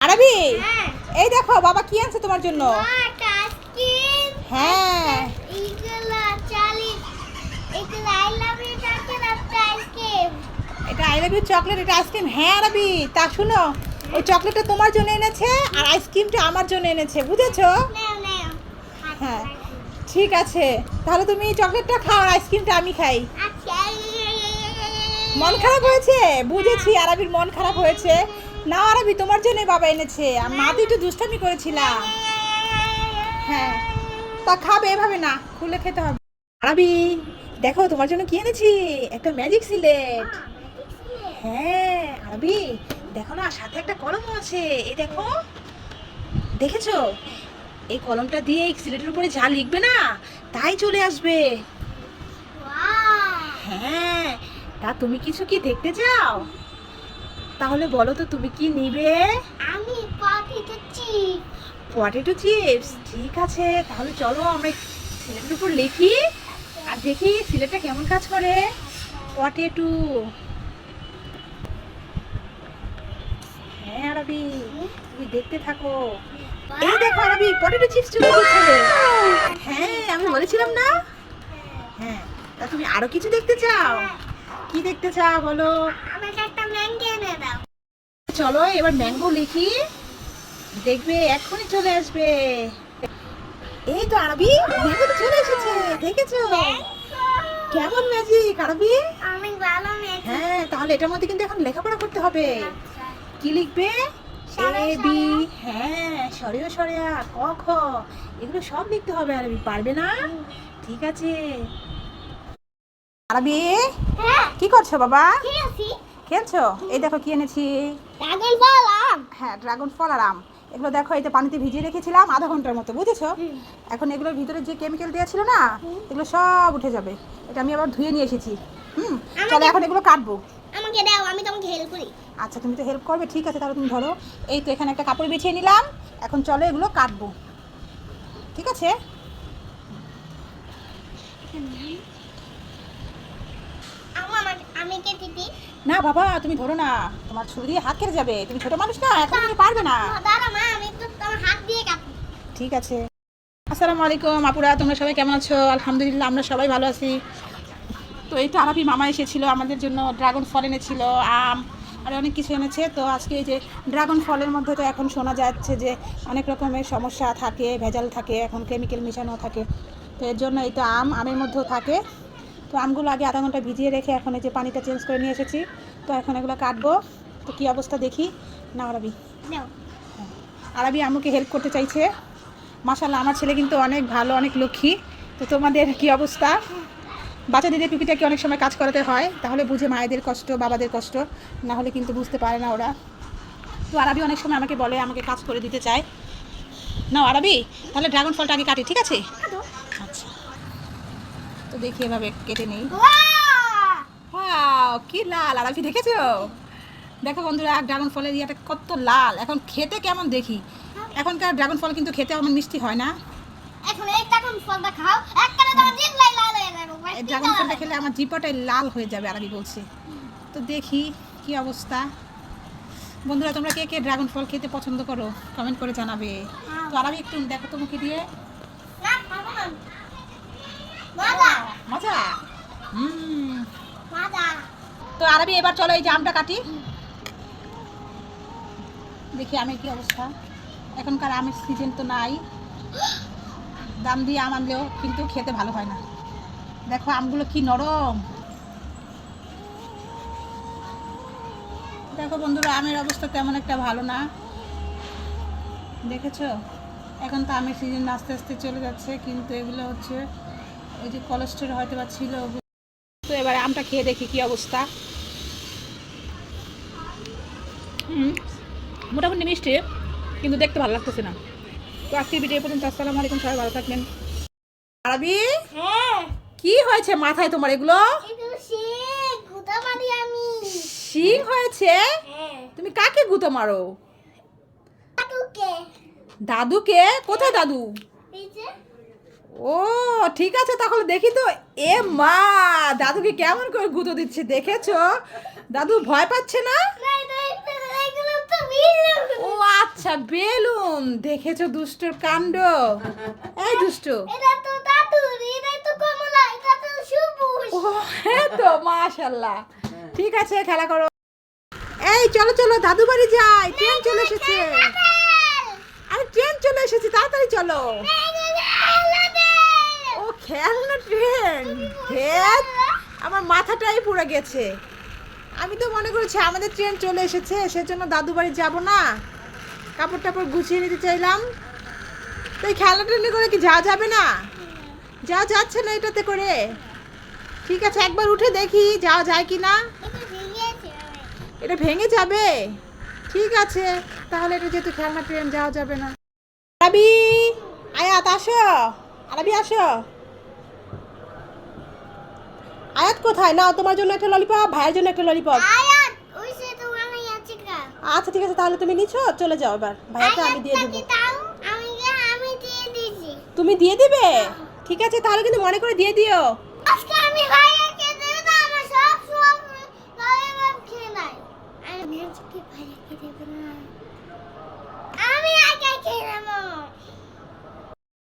আরবি হ্যাঁ। এই দেখো বাবা কি আনছে তোমার জন্য? হ্যাঁ। এটা আই লাভ ইউ চকলেট এটা আইসক্রিম হ্যাঁ আরবি তা শুনো ওই চকলেটটা তোমার জন্য এনেছে আর আইসক্রিমটা আমার জন্য এনেছে বুঝেছ? হ্যাঁ। ঠিক আছে তাহলে তুমি চকলেটটা খাও আর আইসক্রিমটা আমি খাই। আচ্ছা। মন খারাপ হয়েছে? বুঝেছি আরবির মন খারাপ হয়েছে। না আরবি তোমার জন্য বাবা এনেছে। আর মা তো একটু দুষ্টামি করেছিলাম। হ্যাঁ তা খাবে এভাবে না খুলে খেতে হবে। আরবি দেখো তোমার জন্য কি এনেছি? একটা ম্যাজিক সিলেট। হ্যাঁ আরবি দেখো না সাথে একটা কলম আছে। এই দেখো দেখেছ? এই কলমটা দিয়ে এই সিলেটের উপরে যা লিখবে না তাই চলে আসবে। হ্যাঁ তা তুমি কিছু কি দেখতে চাও? তাহলে বলো তো তুমি কি নিবে? আমি পটেটো চিপ পটেটো চিপস ঠিক আছে। তাহলে চলো আমরা সিলেটের উপর লিখি। আর দেখি সিলেটটা কেমন কাজ করে। পটেটো হ্যাঁ আরবি। তুমি দেখতে থাকো। এই দেখো আরবি পটেটো চিপস চলে এসেছে হ্যাঁ আমি বলেছিলাম না? হ্যাঁ তা তুমি আরও কিছু দেখতে চাও? কি দেখতে চাও বলো? আমাকে একটা ম্যাঙ্গো চলো এবার ম্যাঙ্গো লিখি। দেখবে এক্ষুনি চলে আসবে। এই তো আরবি ম্যাঙ্গো তো চলে এসেছে দেখেছ? কেমন ম্যাজিক আরবি? অনেক ভালো ম্যাঙ্গো হ্যাঁ তাহলে এটার মধ্যে কিন্তু এখন লেখাপড়া করতে হবে। কি লিখবে? এ বি হ্যাঁ সরিয়া সরিয়া ক খ এগুলো সব লিখতে হবে আরবি পারবে না? ঠিক আছে। আরবি হ্যাঁ। কি করছ বাবা? ঠিক আছে। খেলছো এই দেখো কি এনেছি। পাগল বললাম হ্যাঁ ড্রাগন ফল আর আম। এগুলো দেখো এই তো পানিতে ভিজিয়ে রেখেছিলাম আধা ঘণ্টার মতো বুঝেছ? এখন এগুলোর ভিতরে যে কেমিক্যাল দেওয়া ছিল না এগুলো সব উঠে যাবে। এটা আমি আবার ধুয়ে নিয়ে এসেছি। হুম? চলো এখন এগুলো কাটবো। আমাকে দাও আমি তোমাকে হেল্প করি। আচ্ছা তুমি তো হেল্প করবে ঠিক আছে তাহলে তুমি ধরো। এই তো এখানে একটা কাপড় বিছিয়ে নিলাম। এখন চলো এগুলো কাটবো। ঠিক আছে? আমা কেটে দিই না বাবা তুমি ধরো না। তোমার ছুরি দিয়ে হাত কেটে যাবে। তুমি ছোট মানুষ না এখন তুমি পারবে না। দাঁড়া মা আমি তো তোমার হাত দিয়ে কাটি ঠিক আছে। আসসালামু আলাইকুম আপুরা তোমরা সবাই কেমন আছো? আলহামদুলিল্লাহ আমরা সবাই ভালো আছি। তো এই তো মামা এসেছিল আমাদের জন্য ড্রাগন ফল এনেছিল আম আর অনেক কিছু এনেছে। তো আজকে এই যে ড্রাগন ফলের মধ্যে তো এখন শোনা যাচ্ছে যে অনেক রকমের সমস্যা থাকে ভেজাল থাকে এখন কেমিক্যাল মেশানো থাকে। তো এর জন্য এই তো আম আমের মধ্যেও থাকে। তো আমগুলো আগে আধা ঘণ্টা ভিজিয়ে রেখে এখন এই যে পানিটা চেঞ্জ করে নিয়ে এসেছি তো এখন এগুলো কাটবো। তো কী অবস্থা দেখি। না আরাবি। দাও আরবি আম্মুকে হেল্প করতে চাইছে। মাশাল্লাহ আমার ছেলে কিন্তু অনেক ভালো অনেক লক্ষ্মী। তো তোমাদের কি অবস্থা? বাচ্চাদের টুকিটাকি অনেক সময় কাজ করাতে হয় তাহলে বুঝে মায়েদের কষ্ট বাবাদের কষ্ট না হলে কিন্তু বুঝতে পারে না ওরা। তো আরবি অনেক সময় আমাকে বলে আমাকে কাজ করে দিতে চায়। না আরবি তাহলে ড্রাগন ফলটা আগে কাটি ঠিক আছে? তো দেখি এভাবে কেটে নেই। কি লাল। আরবি দেখেছ? দেখো বন্ধুরা ড্রাগন ফলের ইয়েটা কত লাল। এখন খেতে কেমন দেখি? এখনকার ড্রাগন ফল কিন্তু খেতে আমার মিষ্টি হয় না। হয়ে ড্রাগন ফলটা খেলে আমার জিপাটাই লাল হয়ে যাবে আরবি বলছে। তো দেখি কি অবস্থা। বন্ধুরা তোমরা কে কে ড্রাগন ফল খেতে পছন্দ করো? কমেন্ট করে জানাবে। তো আরবি একটু দেখো তো মুখে দিয়ে না। মজা? হুম। তো আরবি এবার চলো এই জামটা কাটি। দেখি আমের কি অবস্থা। এখনকার আমের সিজন তো নাই। দাম দিয়ে আম আনলেও কিন্তু খেতে ভালো হয় না। দেখো আমগুলো কি নরম। দেখো বন্ধুরা আমের অবস্থা তেমন একটা ভালো না। দেখেছ? এখন তো আমের সিজন আস্তে আস্তে চলে যাচ্ছে কিন্তু এগুলো হচ্ছে ওই যে কোলেস্ট্রল হয়তো বা ছিল। তো এবারে আমটা খেয়ে দেখি কি অবস্থা। হুম মোটামুটি মিষ্টি কিন্তু দেখতে ভালো লাগতেছে না। তো আজকে ভিডিও পর্যন্ত আসসালামু আলাইকুম সবাই ভালো থাকবেন। আরবি? হ্যাঁ। কি হয়েছে মাথায় তোমার এগুলো? এগুলো সে গুতা মারি আমি। শিং হয়েছে? হ্যাঁ। তুমি কাকে গুঁতো মারো? দাদুকে? কোথায় দাদু? ও, ঠিক আছে, তাহলে দেখি তো। এ মা, দাদুকে কেমন করে গুঁতো দিচ্ছে, দেখেছ? দাদু ভয় পাচ্ছে না? ও আচ্ছা বেলুন। দেখেছ দুষ্টর কাণ্ড? এই দুষ্টু। ও হ্যাঁ তো, মাশাল্লাহ। ঠিক আছে, খেলা করো। এই, চলো চলো, দাদু বাড়ি যাই। ট্রেন চলে এসেছে। আরে, ট্রেন চলে এসেছে, তাড়াতাড়ি চলো ও খেলনা হেৎ, আমার মাথাটাই পুরো গেছে। আমি তো মনে করেছি আমাদের ট্রেন চলে এসেছে সেজন্য দাদু বাড়ি যাব না। কাপড় টাপড় গুছিয়ে নিতে চাইলাম। তো এই খেলনা ট্রেনে করে কি যাওয়া যাবে না? যাওয়া যাচ্ছে না এটাতে করে। ঠিক আছে একবার উঠে দেখি যাওয়া যায় কি না। এটা ভেঙে যাবে। ঠিক আছে তাহলে এটা যেহেতু খেলনা ট্রেন যাওয়া যাবে না। আরবি আয়াত আসো। আরবি আসো। আয়াত কোথায়? না তোমার জন্য একটা ললিপপ ভাইয়ের জন্য একটা ললিপপ আচ্ছা ঠিক আছে তাহলে তুমি নিছো? চলে যাও এবার। ভাইয়াকে আমি দিয়ে দেবো। তুমি দিয়ে দিবে? ঠিক আছে তাহলে কিন্তু মনে করে দিয়ে দিও। আজকে আমি ভাইয়াকে দেব না আমার সব সব ললিপপ খেয়ে নাই আমি আজকে ভাইয়াকে দেব না। আমি আগে খেয়ে নেব।